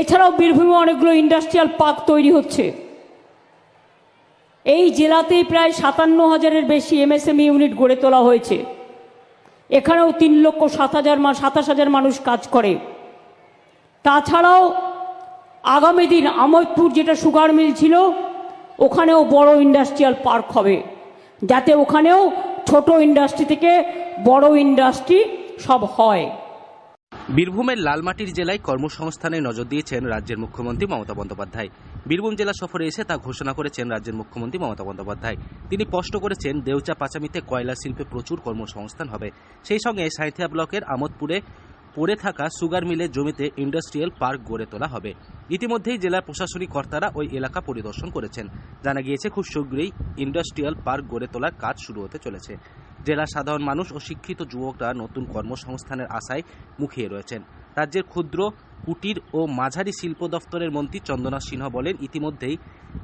এছাড়াও বীরভূমে অনেকগুলো ইন্ডাস্ট্রিয়াল পার্ক তৈরি হচ্ছে। এই জেলাতেই প্রায় সাতান্ন হাজারের বেশি এমএসএমই ইউনিট গড়ে তোলা হয়েছে। এখানেও তিন লক্ষ সাত হাজার সাতাশ হাজার মানুষ কাজ করে। তাছাড়াও আগামী দিন আমোদপুর যেটা সুগার মিল ছিল, ওখানেও বড় ইন্ডাস্ট্রিয়াল পার্ক হবে। যাতে ওখানেও ছোট ইন্ডাস্ট্রি থেকে বড় ইন্ডাস্ট্রি সব হয়। বীরভূমের লালমাটির জেলায় কর্মসংস্থানে নজর দিয়েছেন রাজ্যের মুখ্যমন্ত্রী মমতা বন্দ্যোপাধ্যায়। বীরভূম জেলা সফরে এসে তা ঘোষণা করেছেন রাজ্যের মুখ্যমন্ত্রী মমতা বন্দ্যোপাধ্যায়। তিনি স্পষ্ট করেছেন, দেউচা পাচামিতে কয়লা শিল্পে প্রচুর কর্মসংস্থান হবে। সেই সঙ্গে সাঁইথিয়া ব্লকের আমোদপুরে পড়ে থাকা সুগার মিলের জমিতে ইন্ডাস্ট্রিয়াল পার্ক গড়ে তোলা হবে। ইতিমধ্যেই জেলা প্রশাসনিক কর্তারা ওই এলাকা পরিদর্শন করেছেন। জানা গিয়েছে, খুব শীঘ্রই ইন্ডাস্ট্রিয়াল পার্ক গড়ে তোলার কাজ শুরু হতে চলেছে। জেলার সাধারণ মানুষ ও শিক্ষিত যুবকরা নতুন কর্মসংস্থানের আশায় মুখিয়ে রয়েছেন। রাজ্যের ক্ষুদ্র, কুটির ও মাঝারি শিল্প দফতরের মন্ত্রী চন্দনা সিনহা বলেন, ইতিমধ্যেই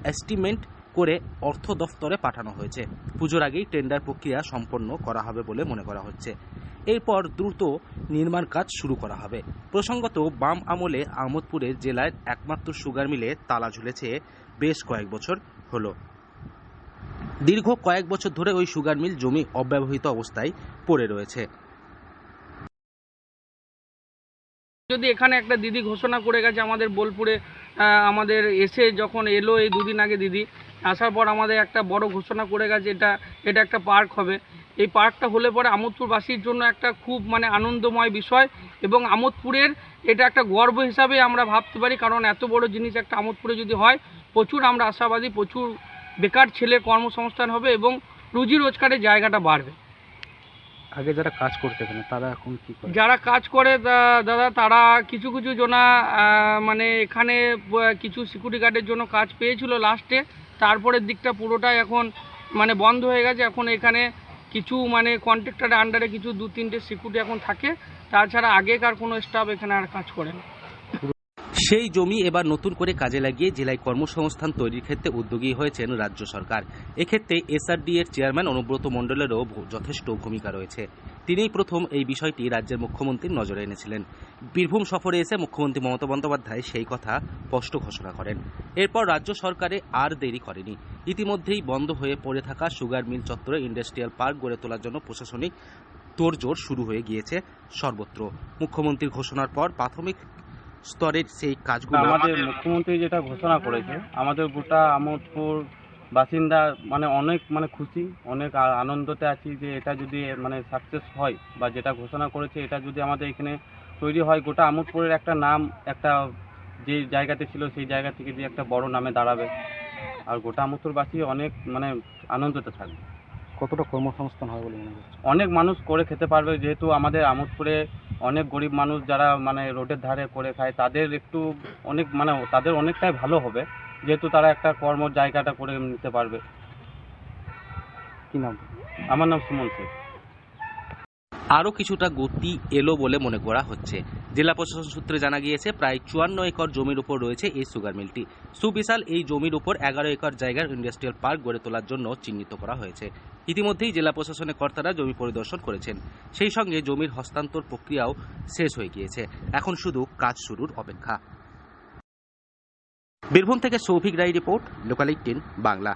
এস্টিমেট করে অর্থ দফতরে পাঠানো হয়েছে। পুজোর আগেই টেন্ডার প্রক্রিয়া সম্পন্ন করা হবে বলে মনে করা হচ্ছে। এরপর দ্রুত নির্মাণ কাজ শুরু করা হবে। প্রসঙ্গত, বাম আমলে আহমদপুরের জেলার একমাত্র সুগার মিলে তালা ঝুলেছে বেশ কয়েক বছর হলো। দীর্ঘ কয়েক বছর ধরে ওই সুগার মিল জমি অব্যবহৃত অবস্থায় পড়ে রয়েছে। যদি এখানে একটা দিদি ঘোষণা করে গেছে আমাদের বোলপুরে আমাদের এসে যখন এলো এই দুদিন আগে দিদি, আসার পর আমাদের একটা বড় ঘোষণা করে গেছে এটা এটা একটা পার্ক হবে। এই পার্কটা হলে পরে আমোদপুরবাসীর জন্য একটা খুব মানে আনন্দময় বিষয় এবং আমোদপুরের এটা একটা গর্ব হিসাবে আমরা ভাবতে পারি কারণ এত বড় জিনিস একটা আমোদপুরে যদি হয়, প্রচুর আমরা আশাবাদী, প্রচুর বেকার ছেলে কর্মসংস্থান হবে এবং রুজি রোজগারের জায়গাটা বাড়বে। আগে যারা কাজ করতে এখানে তারা এখন কি করে? যারা কাজ করে দাদা তারা কিছু কিছু জনা মানে এখানে কিছু সিকিউরিটি গার্ডের জন্য কাজ পেয়েছিল লাস্টে তারপরের দিকটা পুরোটাই এখন মানে বন্ধ হয়ে গেছে। এখন এখানে কিছু মানে কন্ট্রাক্টরের আন্ডারে কিছু দু তিনটে সিকিউরিটি এখন থাকে। তাছাড়া আগেকার কোনো স্টাফ এখানে আর কাজ করে না। সেই জমি এবার নতুন করে কাজে লাগিয়ে জেলায় কর্মসংস্থান তৈরির ক্ষেত্রে উদ্যোগী হয়েছেন রাজ্য সরকার। এক্ষেত্রে এসআরডি এর চেয়ারম্যান অনুব্রত মণ্ডলেরও যথেষ্ট ভূমিকা রয়েছে। তিনিই প্রথম এই বিষয়টি রাজ্যের মুখ্যমন্ত্রীর নজরে এনেছিলেন। বীরভূম সফরে এসে মুখ্যমন্ত্রী মমতা বন্দ্যোপাধ্যায় সেই কথা স্পষ্ট ঘোষণা করেন। এরপর রাজ্য সরকারে আর দেরি করেনি। ইতিমধ্যেই বন্ধ হয়ে পড়ে থাকা সুগার মিল চত্বরে ইন্ডাস্ট্রিয়াল পার্ক গড়ে তোলার জন্য প্রশাসনিক তোড়জোড় শুরু হয়ে গিয়েছে সর্বত্র। মুখ্যমন্ত্রীর ঘোষণার পর প্রাথমিক স্তরের সেই কাজগুলো আমাদের মুখ্যমন্ত্রী যেটা ঘোষণা করেছে আমাদের গোটা আমোদপুর বাসিন্দা মানে অনেক মানে খুশি অনেক আনন্দতে আছি যে এটা যদি মানে সাকসেস হয় বা যেটা ঘোষণা করেছে এটা যদি আমাদের এখানে তৈরি হয় গোটা আমোদপুরের একটা নাম একটা যে জায়গাতে ছিল সেই জায়গা থেকে যে একটা বড় নামে দাঁড়াবে। আর গোটা আমোদপুরবাসী অনেক মানে আনন্দতে থাকবে। কতটা কর্মসংস্থান হয় বলে মনে করছে অনেক মানুষ করে খেতে পারবে যেহেতু আমাদের আমোদপুরে অনেক গরিব মানুষ যারা মানে রোডের ধারে করে খায়, তাদের একটু অনেক মানে তাদের অনেকটাই ভালো হবে। যেহেতু তারা একটা কর্ম জায়গাটা করে নিতে পারবে। কি নাম? আমার নাম সুমন সিং আরও কিছুটা গতি এলো বলে মনে করা হচ্ছে। জেলা প্রশাসন সূত্রে জানা গিয়েছে, প্রায় চুয়ান্ন একর জমির উপর রয়েছে এই সুগার মিলটি। সুবিশাল এই জমির উপর এগারো একর জায়গার ইন্ডাস্ট্রিয়াল পার্ক গড়ে তোলার জন্য চিহ্নিত করা হয়েছে। ইতিমধ্যেই জেলা প্রশাসনের কর্তারা জমি পরিদর্শন করেছেন। সেই সঙ্গে জমির হস্তান্তর প্রক্রিয়াও শেষ হয়ে গিয়েছে। এখন শুধু কাজ শুরুর অপেক্ষা। বীরভূম থেকে Souvik Roy report, local eighteen Bangla.